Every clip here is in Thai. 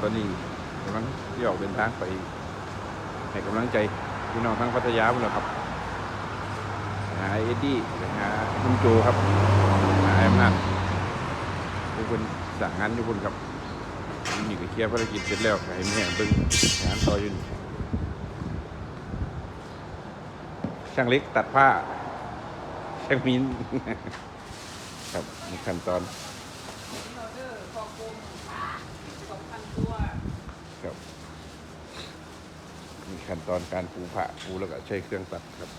ตอนนี้กำลังที่ออกเดินทางไปให้กำลังใจพี่น้องทั้งพัทยาหมดแล้วครับหาเอ็ดดี้หาคุณโจครับหาแอมนาจทุกคนสั่งงานทุกคนครับนี่ก็เคลียร์ภารกิจเสร็จแล้วให้แม่เบิ่งงานต่ออยู่นี่ช่างเล็กตัดผ้าช่างมินครับนี่ขั้นตอน ออเดอร์ขอบคุณสองพันตัว ครับมี ขั้นตอนการปูผ้าปูแล้วก็ใช้เครื่องตัดครับ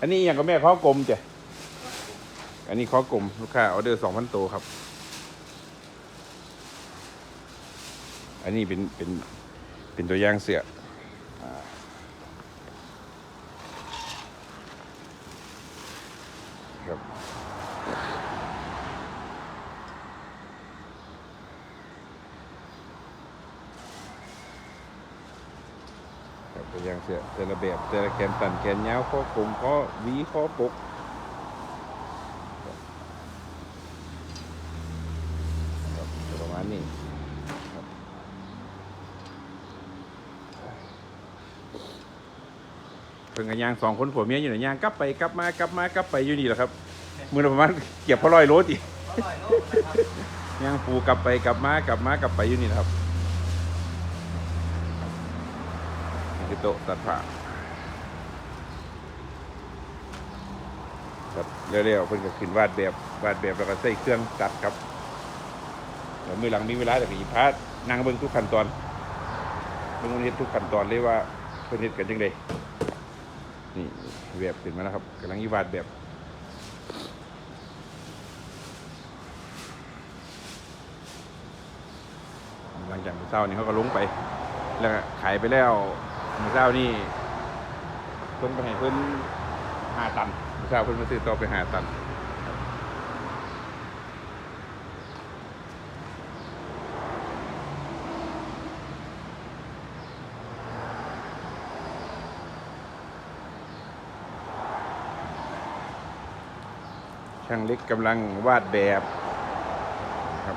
อันนี้อย่างกับแม่ข้อกลมจ้ะ อันนี้ข้อกลมลูกค้าออเดอร์สองพันตัวครับ อันนี้เป็นเป็นเป็นตัวอย่างเสือ ครับตัวอย่างเสื้อแต่ละแบบแต่ละแขนตันแขนยาวข้อกลมข้อหวีข้อปกครับครับประมาณนี้ครับเพิ่งกันยางสองคนผัวเมียอยู่ไหนยางกลับไปกลับมากลับมากลับไปอยู่นี่แหละครับ มือละประมาณเก็บพอร้อยโลติอร่อยโลกนะครับย่างปูกลับไปกลับมากลับมากลับไปอยู่นี่นะครับนี่คือ โต๊ะตัดผ้าครับเร็วๆเพิ่นก็ขึ้นวาดแบบวาดแบบแล้วก็ใส่เครื่องตัดครับเดี๋ยวมือหลังมีเวลาเดี๋ยวก็หยิบพาดนั่งเบิ่งทุกขั้นตอนเบิ่งเฮ็ดทุกขั้นตอนเลยว่าเพิ่นเฮ็ดกันจังไดนี่แบบขึ้นมาแล้วครับกำลังยีวาดแบบหลังจากเช้านี่เขาก็ลงไป แล้วขายไปแล้ว มื้อเช้านี่เพิ่นไปให้เพิ่นห้าตันมื้อเช้าเพิ่นมาซื้อต่อไปห้าตันช่างเล็กกำลังวาดแบบครับ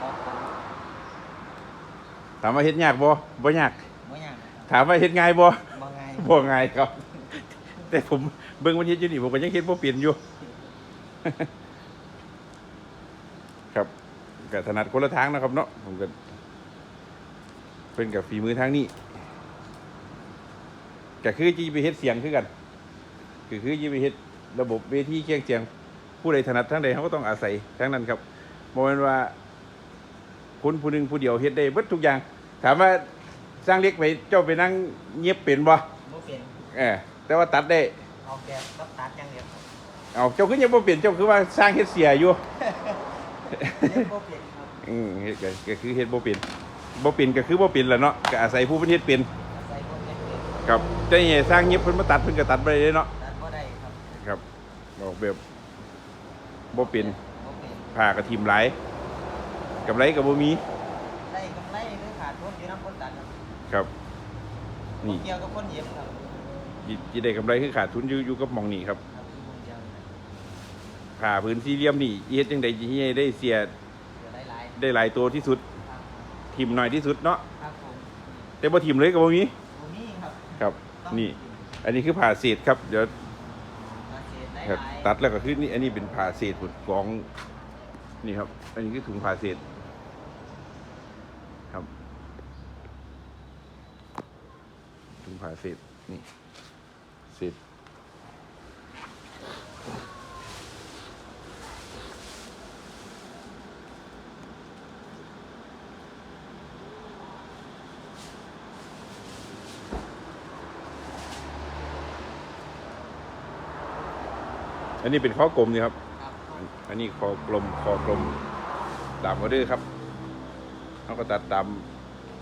ขอบคุณถามว่าเฮ็ดยากบ่บ่ยากบ่ยัง ถามว่าเฮ็ดง่ายบ่บ่ไงบ่ง่ายครับ แต่ผมเบิ่งวันเฮ็ดอยู่นี่ผมก็ยังเฮ็ดบ่เป็นอยู่ ครับก็ถนัดคนละทางนะครับ เนาะผมก็เป็นกับฝีมือทางนี้ก็คือจีไปเฮ็ดเสียงคือกันคือคือจีไปเฮ็ดระบบเวทีเครื่องเสียง ผู้ใดถนัดทางใดเขาก็ต้องอาศัยทางนั้นครับบ่แม่นว่าคนผู้หนึงผู้เดียวเฮ็ดได้เบิดทุกอย่าง ถามว่า สร้างเล็กไปเจ้าไปนั่งเงียบเป็นบ่บ่เป็นเออแต่ว่าตัดได้ออกแบบกับตัดอย่างเดียวครับเอาเจ้าคือยังบ่เปลี่ยนเจ้าคือว่าสร้างเฮ็ดเสียอยู่เรียกบ่เป็นครับอืมเฮ็ดก็ก็คือเฮ็ดบ่เป็นบ่เป็นก็คือบ่เป็นแหละเนาะก็อาศัยผู้เพิ่นเฮ็ดเป็นอาศัยบ่เป็นเป็นครับเจ้านี่สร้างเงียบเพิ่นมาตัดเพิ่นก็ตัดบ่ได้เนาะตัดบ่ได้ครับครับออกแบบบ่เป็นบ่เป็นผ้าก็ทิ่มหลายกำไรก็บ่มี ได้กำไรหรือขาดทุนอยู่นำคนตัด ครับครับบ่นี่เกี่ยวกับคนเย็บครับสิสิได้กำไรคือขาดทุนอยู่อยู่กับหม่องนี้ครับครับคนเดียวนะผ้าพื้นสี่เหลี่ยมนี่เฮ็ดจังได๋สิให้ได้เสียเดี๋ยวหลายได้หลายตัวที่สุดๆครับทิ่มน้อยที่สุดเนาะครับผมแต่บ่ทิ่มเลยก็บ่มีบ่มีครับครับต้องนี่ อันนี้คือผ่าเศษครับ เดี๋ยวมาเศษหลายครับๆตัดแล้วก็คือนี่อันนี้เป็นผ่าเศษผุดกองนี่ครับ อันนี้คือถุงผ่าเศษ ครับ ถุงผ่าเศษนี่เศษอันนี้เป็นข้อกลมนี่ครับครับ อันนี้คอกลมคอกลมตามออเดอร์ครับเขาก็ตัดตาม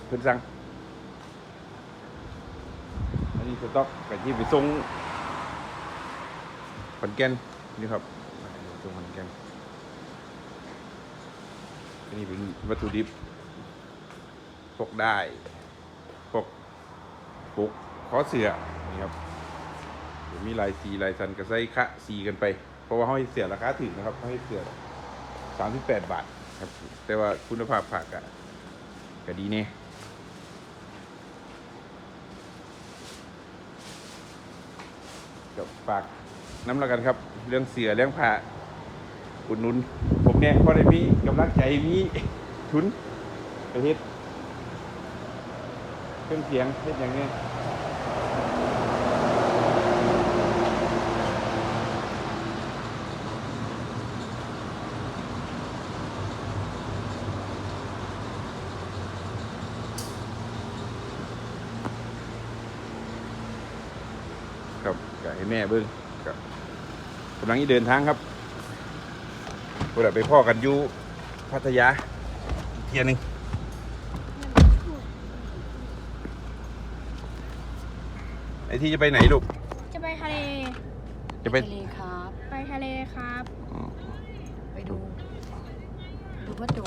เพื่อนสั่งอันนี้ สต็อกกับที่ไปส่งขอนแก่นนี่ครับส่งขอนแก่นอันนี้เป็นวัตถุดิบพกได้พกปุกขอเสือนี่ครับมีลายสีลายสันก็ใส่คะสีกันไป เพราะว่าเขาให้เสียราคาถึงนะครับเขาให้เสียสามสิบแปดบาทครับ แต่ว่าคุณภาพผักอะก็ดีเนี่ย กับฝากน้ำละกันครับ เรื่องเสือเรื่องผ้าอุดหนุน ผมเนี่ยพอได้มีกำลังใจมีทุนไปเฮ็ดเครื่องเสียงเฮ็ดอย่างเนี้ย ให้แม่เบิ้งครับกำลังอีเดินทางครับเพื่อไปพ่อกันอยู่พัทยาอีกเทียหนึงไอที่จะไปไหนลูก จะไปทะเล จะไป ทะเลครับ ไปทะเลครับ ไปดู ดูพ่อจู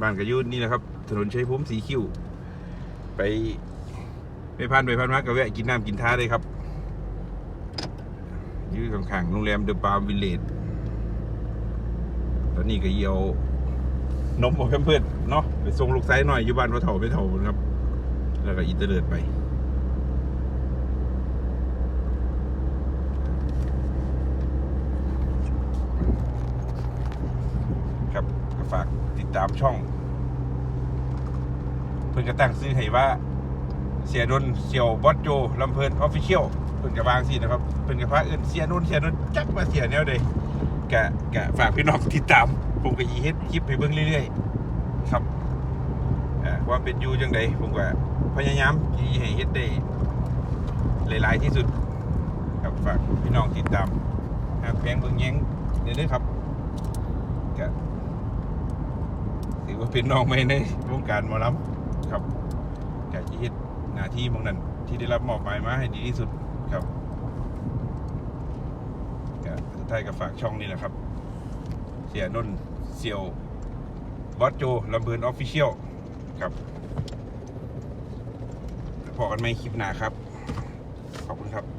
บ้านกระยุนนี่แหละครับ ถนนชัยภูมิสีคิ้ว ไปไปพันไปพันมาก็แวะกินน้ำกินท่าเลยครับยืดข้างๆโรงแรมเดอะปาร์มวิลเลจตอนนี้ก็เยียวนมของเพื่อนเนาะไปส่งลูกไซส์หน่อยอยู่บ้านพ่อเฒ่าไปเฒ่านะครับ แล้วก็อินเตอร์เน็ตไป ครับก็ ฝากติดตามช่อง เพื่อนก็ตั้งซื้อให้ว่า เสียนนเสี่ยวบอสโจลำเพลินออฟฟิเชียลเพื่อนก็วางสินะครับเพื่อนก็พาเอื่นเสียนนท์เสียนนท์จักมาเสียแนวเดยกะกะฝากพี่น้องติดตาม ผมก็ยีเฮ็ดคลิปให้เบิ่งเรื่อยๆ ครับว่าเป็นอยู่จังใดผมก็พยายามยีให้เฮ็ดได้หลายๆที่สุด ครับฝากพี่น้องติดตามหากแพงเบิ่งแยงเด้อครับกะ ถื อว่าเป็นน้องไม่ในวงการหมอลำครับแกจะเฮ็ดหน้าที่บางนั้นที่ได้รับมอบหมายมาให้ดีที่สุดครับก็สุดท้ายก็ฝากช่องนี้แหละครับ เสียนนเซียวบอสโจลำเบินออฟฟิเชียลครับพอกันไหมคลิปหน้าครับ ขอบคุณครับ